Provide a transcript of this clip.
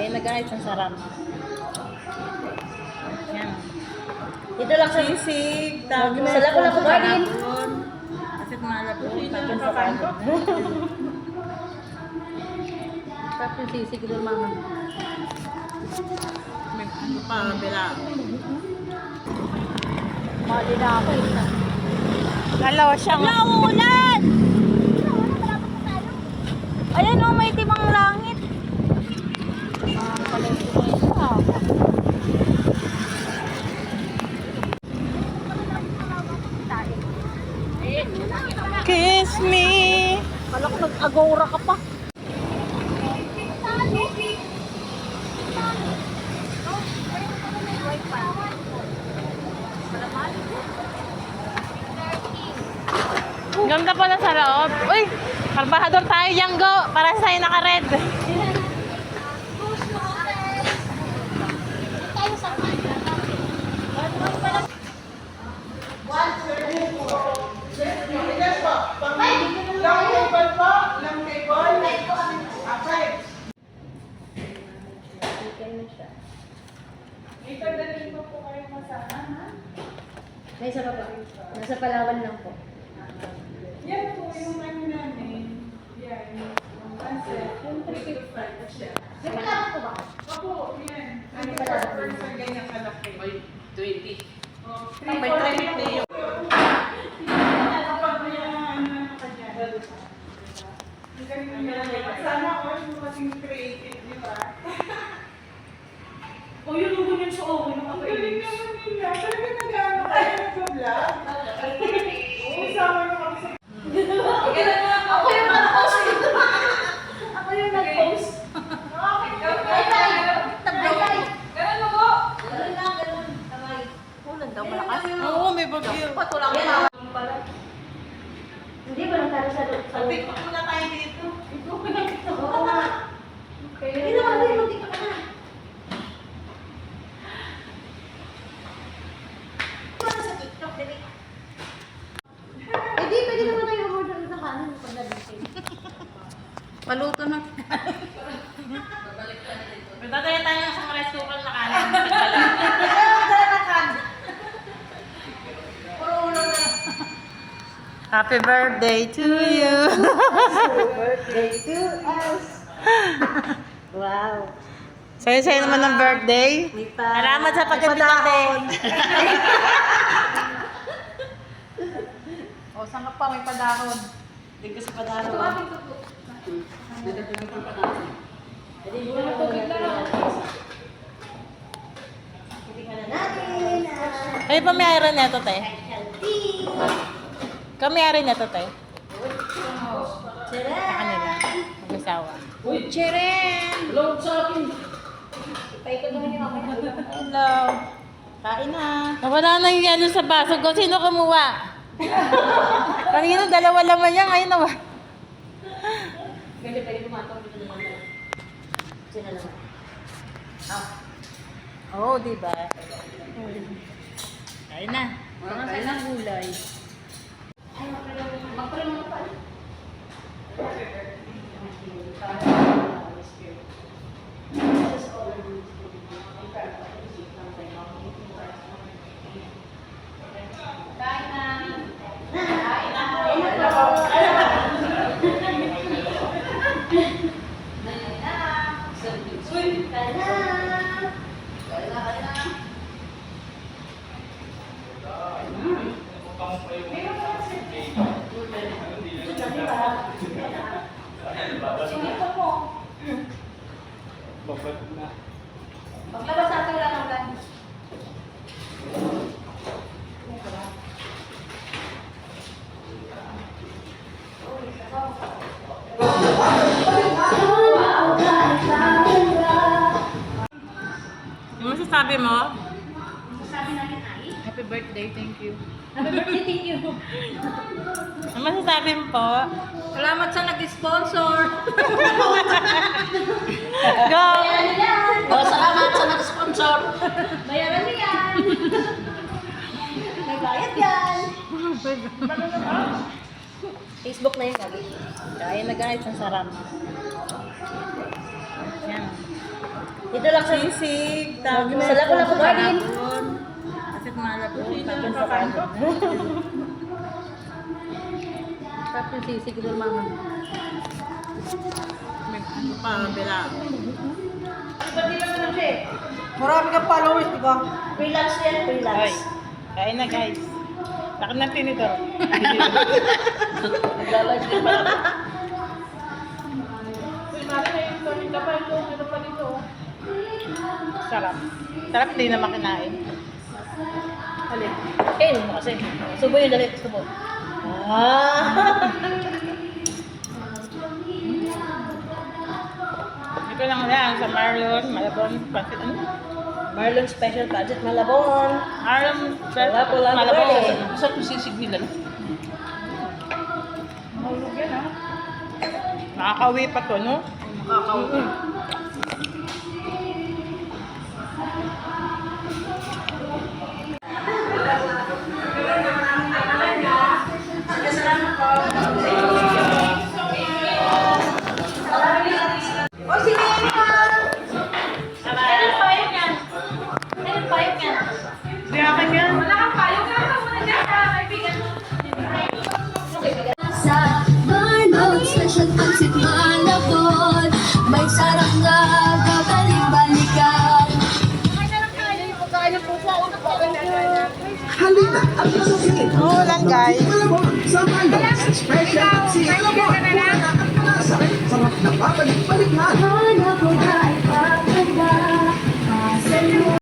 Ayun na guys, ang sarap. Yan. Dito lang sa Sisig, tapos Sa Lapu-Lapu Garden. Kasi malabo. Tapos sa kanto. Yung sisig doon, mama. May ano pa, bila. Mali na ako eh. Dalawa siyang... Nauulan! Ayan o, may timang langit. Ah, pala ito ah. Kiss me. Kala ko nag-agora ka pa. Ganda pala sa loob. Uy, karbahador tayo, Yango. Para sa'yo naka-red. May isa pa ba? Nasa Palawan lang po. Yan po yung ano namin. Yan. Yung concept. Yung 355 siya. May Palawan po ba? Opo, yan. Ano per person ganyan kalaki? May 20. Oh, May 350 yung... Kapag may ano ka dyan. Ang galing nila. Sana all mo kasing creative, di ba? O yun yung ganyan sa okay ng Ang galing naman nila. Talaga nag-ano kayo nag-vlog? Oo, sama nyo kami sa Ako yung nag-post. Ako yung nag-post. Ulan daw malakas. Oo, may bagyo. Patulang pa. Hindi ba nang sa Sabi ko muna tayo dito. Oo nga. Hindi naman tayo muntik ka na. Ano sa TikTok, dali? Eh di, pwede naman tayo umorder ng kanin pagdating. Paluto na. Magdadaya tayo ng isang restaurant na kanin. Na. Happy birthday to you. Birthday to us. Wow. Sa'yo-sa'yo naman ng birthday. Salamat sa pagkabitate. o, saan ka pa? May padahon. Hindi ko sa padahon. Ito aking tuto. Pwede mo na na lang. Tingnan na Ay, neto, te. te. Sa Tara! kanila. Mag-asawa. Cheren! Load sa akin. Paikot naman yung mamaya. Hello. Kain na. Nawala na yung yelo sa baso ko. Sino kumuha? Kanina dalawa laman yan. Ngayon naman. Pwede, pwede pumatong dito naman. Sino naman? Oo, oh, di ba? Kain na. Mga kailang gulay. Ay, magkaroon. Magkaroon mo pa. Paglabas natin lang ang gan. Yung masasabi mo? Sabi natin ay, Happy birthday, thank you. Happy birthday, thank you. Ang masasabi mo po? Salamat sa nag-sponsor. Go! Bayaran yan! O, salamat sa nag-sponsor. Bayaran mo yan! May bayad yan! Facebook na yun, Gabi. Kain na guys, ang sarap. Yan. Dito lang sa Sisig, tapos Sa Lapu-Lapu Garden. Kasi malabo. Tapos Sa kanto. Tapos yung sisig doon, mama. May ano pa, bila. Marami kang followers, di ba? Freelance yan, Ay, freelance. kain na guys. Laki ng tinidor. Nagla-live din pala. Sarap. Sarap din na makinain. Alin? Eh, mo kasi. Subo yung dali. Subo. Ah! Dito lang yan sa Marlon, Malabon, Pasit, ano? Marlon Special Budget Malabon. Marlon, Lapu-Lapu Malabon. Garden. Saan ko sisig nila? Mahulog yan, ha? Nakakawi pa to, no? Makakauwi. Kailan Halina Oo lang, guys. Sarap na babalik-balikan. Hanap mo na ipagkanda